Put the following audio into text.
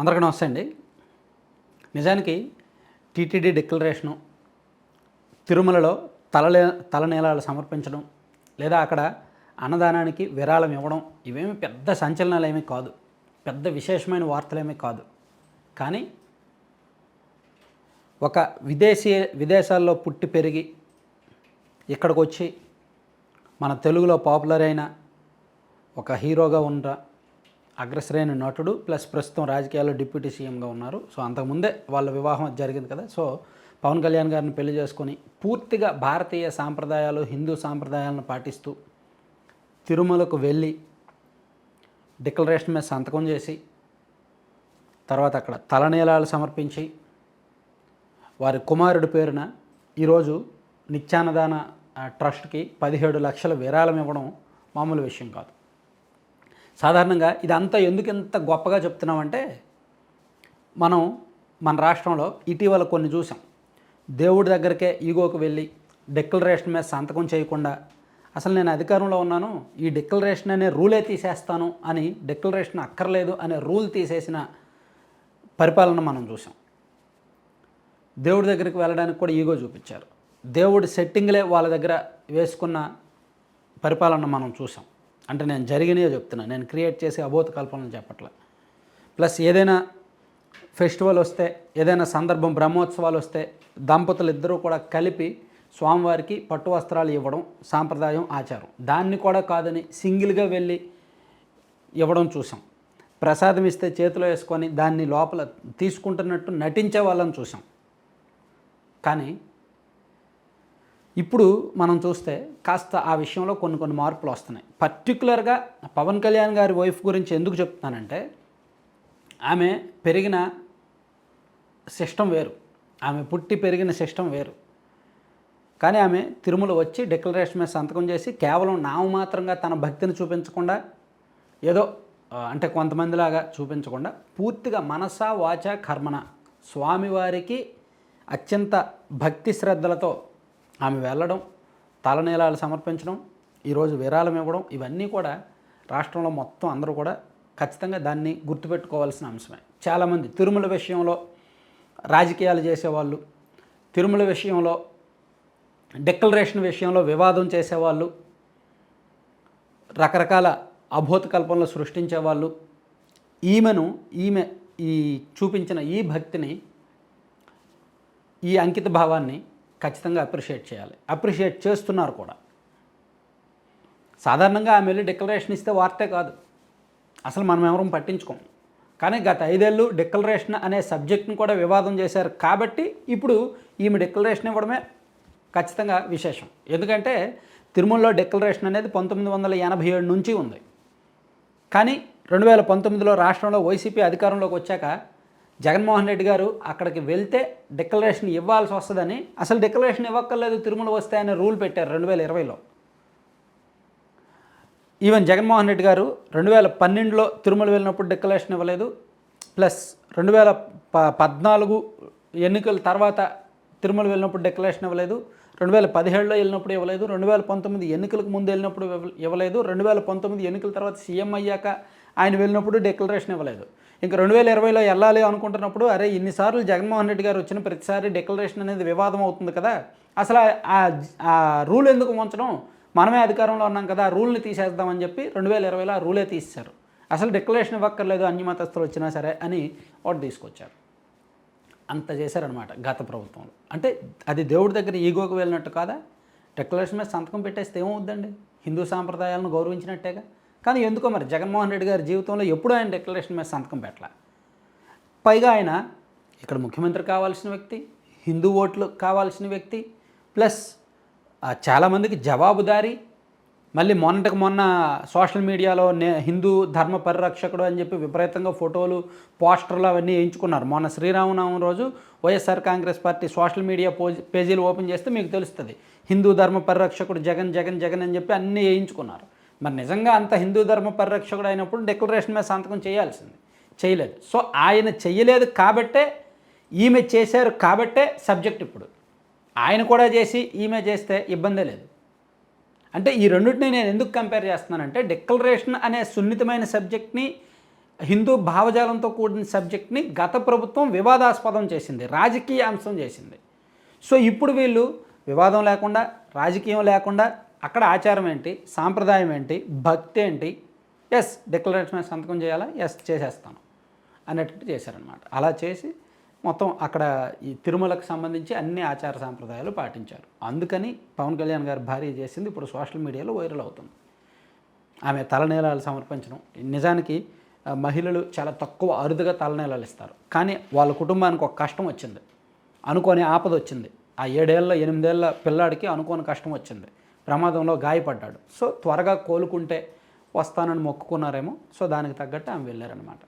అందరికీ నమస్తే అండి. నిజానికి టీటీడీ డిక్లరేషను తిరుమలలో తలలే తలనీలాలు సమర్పించడం లేదా అక్కడ అన్నదానానికి విరాళం ఇవ్వడం ఇవేమి పెద్ద సంచలనాలు ఏమీ కాదు. పెద్ద విశేషమైన వార్తలేమీ కాదు. కానీ ఒక విదేశీ విదేశాల్లో పుట్టి పెరిగి ఇక్కడికి వచ్చి మన తెలుగులో పాపులర్ అయిన ఒక హీరోగా ఉన్న అగ్రశ్రేణి నటుడు ప్లస్ ప్రస్తుతం రాజకీయాల్లో డిప్యూటీ సీఎంగా ఉన్నారు. సో అంతకుముందే వాళ్ళ వివాహం జరిగింది కదా. సో పవన్ కళ్యాణ్ గారిని పెళ్ళి చేసుకొని పూర్తిగా భారతీయ సాంప్రదాయాలు హిందూ సాంప్రదాయాలను పాటిస్తూ తిరుమలకు వెళ్ళి డిక్లరేషన్ మీద సంతకం చేసి తర్వాత అక్కడ తలనీలాలు సమర్పించి వారి కుమారుడి పేరున ఈరోజు నిత్యాన్నదాన ట్రస్ట్కి పదిహేడు లక్షల విరాళం ఇవ్వడం మామూలు విషయం కాదు. సాధారణంగా ఇదంతా ఎందుకు ఇంత గొప్పగా చెప్తున్నామంటే మనం మన రాష్ట్రంలో ఇటీవల కొన్ని చూసాం. దేవుడి దగ్గరికే ఈగోకు వెళ్ళి డిక్లరేషన్ మీద సంతకం చేయకుండా అసలు నేను అధికారంలో ఉన్నాను ఈ డిక్లరేషన్ అనే రూలే తీసేస్తాను అని డిక్లరేషన్ అక్కర్లేదు అనే రూల్ తీసేసిన పరిపాలన మనం చూసాం. దేవుడి దగ్గరికి వెళ్ళడానికి కూడా ఈగో చూపించారు. దేవుడి సెట్టింగ్లే వాళ్ళ దగ్గర వేసుకున్న పరిపాలన మనం చూసాం. అంటే నేను జరిగినాయో చెప్తున్నా. నేను క్రియేట్ చేసే అబోధ కల్పనలు చెప్పట్లే. ప్లస్ ఏదైనా ఫెస్టివల్ వస్తే ఏదైనా సందర్భం బ్రహ్మోత్సవాలు వస్తే దంపతులు ఇద్దరూ కూడా కలిపి స్వామివారికి పట్టు వస్త్రాలు ఇవ్వడం సాంప్రదాయం ఆచారం. దాన్ని కూడా కాదని సింగిల్గా వెళ్ళి ఇవ్వడం చూసాం. ప్రసాదం ఇస్తే చేతిలో వేసుకొని దాన్ని లోపల తీసుకుంటున్నట్టు నటించే వాళ్ళని చూసాం. కానీ ఇప్పుడు మనం చూస్తే కాస్త ఆ విషయంలో కొన్ని కొన్ని మార్పులు వస్తున్నాయి. పర్టికులర్గా పవన్ కళ్యాణ్ గారి వైఫ్ గురించి ఎందుకు చెప్తున్నానంటే ఆమె పెరిగిన సిస్టమ్ వేరు. ఆమె పుట్టి పెరిగిన సిస్టమ్ వేరు. కానీ ఆమె తిరుమల వచ్చి డిక్లరేషన్ మీద సంతకం చేసి కేవలం నామమాత్రంగా తన భక్తిని చూపించకుండా ఏదో అంటే కొంతమందిలాగా చూపించకుండా పూర్తిగా మనస వాచ కర్మన స్వామివారికి అత్యంత భక్తి శ్రద్ధలతో ఆమె వెళ్ళడం తలనీలాలు సమర్పించడం ఈరోజు విరాళం ఇవ్వడం ఇవన్నీ కూడా రాష్ట్రంలో మొత్తం అందరూ కూడా ఖచ్చితంగా దాన్ని గుర్తుపెట్టుకోవాల్సిన అంశమే. చాలామంది తిరుమల విషయంలో రాజకీయాలు చేసేవాళ్ళు తిరుమల విషయంలో డిక్లరేషన్ విషయంలో వివాదం చేసేవాళ్ళు రకరకాల అభూత కల్పనలు సృష్టించేవాళ్ళు ఈమెను ఈమె ఈ చూపించిన ఈ భక్తిని ఈ అంకిత భావాన్ని ఖచ్చితంగా అప్రిషియేట్ చేయాలి. అప్రిషియేట్ చేస్తున్నారు కూడా. సాధారణంగా ఆమె వెళ్ళి డిక్లరేషన్ ఇస్తే వార్తే కాదు. అసలు మనం ఎవరూ పట్టించుకోం. కానీ గత ఐదేళ్ళు డిక్లరేషన్ అనే సబ్జెక్ట్ని కూడా వివాదం చేశారు. కాబట్టి ఇప్పుడు ఈమె డిక్లరేషన్ ఇవ్వడమే ఖచ్చితంగా విశేషం. ఎందుకంటే తిరుమలలో డిక్లరేషన్ అనేది పంతొమ్మిది వందల ఎనభై ఏడు నుంచి ఉంది. కానీ రెండు వేల పంతొమ్మిదిలో రాష్ట్రంలో వైసీపీ అధికారంలోకి వచ్చాక జగన్మోహన్ రెడ్డి గారు అక్కడికి వెళ్తే డిక్లరేషన్ ఇవ్వాల్సి వస్తుందని అసలు డిక్లరేషన్ ఇవ్వక్కర్లేదు తిరుమల వస్తే అనే రూల్ పెట్టారు రెండు వేల ఇరవైలో. ఈవెన్ జగన్మోహన్ రెడ్డి గారు రెండు వేల పన్నెండులో తిరుమల వెళ్ళినప్పుడు డిక్లరేషన్ ఇవ్వలేదు ప్లస్ రెండు వేల ప పద్నాలుగు ఎన్నికల తర్వాత తిరుమల వెళ్ళినప్పుడు డిక్లరేషన్ ఇవ్వలేదు రెండు వేల పదిహేడులో వెళ్ళినప్పుడు ఇవ్వలేదు రెండు వేల పంతొమ్మిది ఎన్నికలకు ముందు వెళ్ళినప్పుడు ఇవ్వలేదు రెండు వేల పంతొమ్మిది ఎన్నికల తర్వాత సీఎం అయ్యాక ఆయన వెళ్ళినప్పుడు డిక్లరేషన్ ఇవ్వలేదు. ఇంకా రెండు వేల ఇరవైలో వెళ్ళాలి అనుకుంటున్నప్పుడు అరే ఇన్నిసార్లు జగన్మోహన్ రెడ్డి గారు వచ్చిన ప్రతిసారి డిక్లరేషన్ అనేది వివాదం అవుతుంది కదా. అసలు ఆ- ఆ రూల్ ఎందుకు ఉంచడం? మనమే అధికారంలో ఉన్నాం కదా ఆ రూల్ని తీసేద్దామని చెప్పి రెండు వేల ఇరవైలో ఆ రూలే తీశారు అసలు డిక్లరేషన్ ఇవ్వక్కర్లేదు అన్ని మతస్థులు వచ్చినా సరే అని ఒకటి తీసుకొచ్చారు. అంత చేశారనమాట గత ప్రభుత్వంలో. అంటే అది దేవుడి దగ్గర ఈగోకు వెళ్ళినట్టు కాదా? డిక్లరేషన్ మీద సంతకం పెట్టేస్తే ఏమవుద్దండి? హిందూ సాంప్రదాయాలను గౌరవించినట్టేగా? కానీ ఎందుకో మరి జగన్మోహన్ రెడ్డి గారి జీవితంలో ఎప్పుడూ ఆయన డిక్లరేషన్ మీద సంతకం పెట్టలే. పైగా ఆయన ఇక్కడ ముఖ్యమంత్రి కావాల్సిన వ్యక్తి హిందూ ఓట్లు కావాల్సిన వ్యక్తి ప్లస్ చాలామందికి జవాబుదారీ మళ్ళీ మొన్నటికి మొన్న సోషల్ మీడియాలో నే హిందూ ధర్మ పరిరక్షకుడు అని చెప్పి విపరీతంగా ఫోటోలు పోస్టర్లు అవన్నీ వేయించుకున్నారు. మొన్న శ్రీరామనవమి రోజు YSR Congress party social media pose పేజీలు ఓపెన్ చేస్తే మీకు తెలుస్తుంది. హిందూ ధర్మ పరిరక్షకుడు జగన్ జగన్ జగన్ అని చెప్పి అన్నీ వేయించుకున్నారు. మరి నిజంగా అంత హిందూ ధర్మ పరిరక్షకుడు అయినప్పుడు డెక్లరేషన్ మీద సంతకం చేయాల్సింది. చేయలేదు. సో ఆయన చేయలేదు కాబట్టే ఈమె చేశారు కాబట్టే సబ్జెక్ట్ ఇప్పుడు. ఆయన కూడా చేసి ఈమె చేస్తే ఇబ్బందే లేదు. అంటే ఈ రెండింటిని నేను ఎందుకు కంపేర్ చేస్తున్నానంటే డిక్లరేషన్ అనే సున్నితమైన సబ్జెక్ట్ని హిందూ భావజాలంతో కూడిన సబ్జెక్ట్ని గత ప్రభుత్వం వివాదాస్పదం చేసింది. రాజకీయ అంశం చేసింది. సో ఇప్పుడు వీళ్ళు వివాదం లేకుండా రాజకీయం లేకుండా అక్కడ ఆచారం ఏంటి? సాంప్రదాయం ఏంటి? భక్తి ఏంటి? ఎస్ డిక్లరేషన్ సంతకం చేయాలా? ఎస్ చేసేస్తాను అన్నట్టు చేశారనమాట అలా చేసి మొత్తం అక్కడ ఈ తిరుమలకు సంబంధించి అన్ని ఆచార సాంప్రదాయాలు పాటించారు. అందుకని పవన్ కళ్యాణ్ గారు భార్య చేసింది ఇప్పుడు సోషల్ మీడియాలో వైరల్ అవుతుంది. ఆమె తలనీలాలు సమర్పించడం. నిజానికి మహిళలు చాలా తక్కువ అరుదుగా తలనీలాలు ఇస్తారు. కానీ వాళ్ళ కుటుంబానికి ఒక కష్టం వచ్చింది. అనుకోని ఆపద వచ్చింది. ఆ ఏడేళ్ళ ఎనిమిదేళ్ళ పిల్లాడికి అనుకోని కష్టం వచ్చింది. ప్రమాదంలో గాయపడ్డాడు. సో త్వరగా కోలుకుంటే వస్తానని మొక్కుకున్నారేమో. సో దానికి తగ్గట్టు ఆమె వెళ్ళారనమాట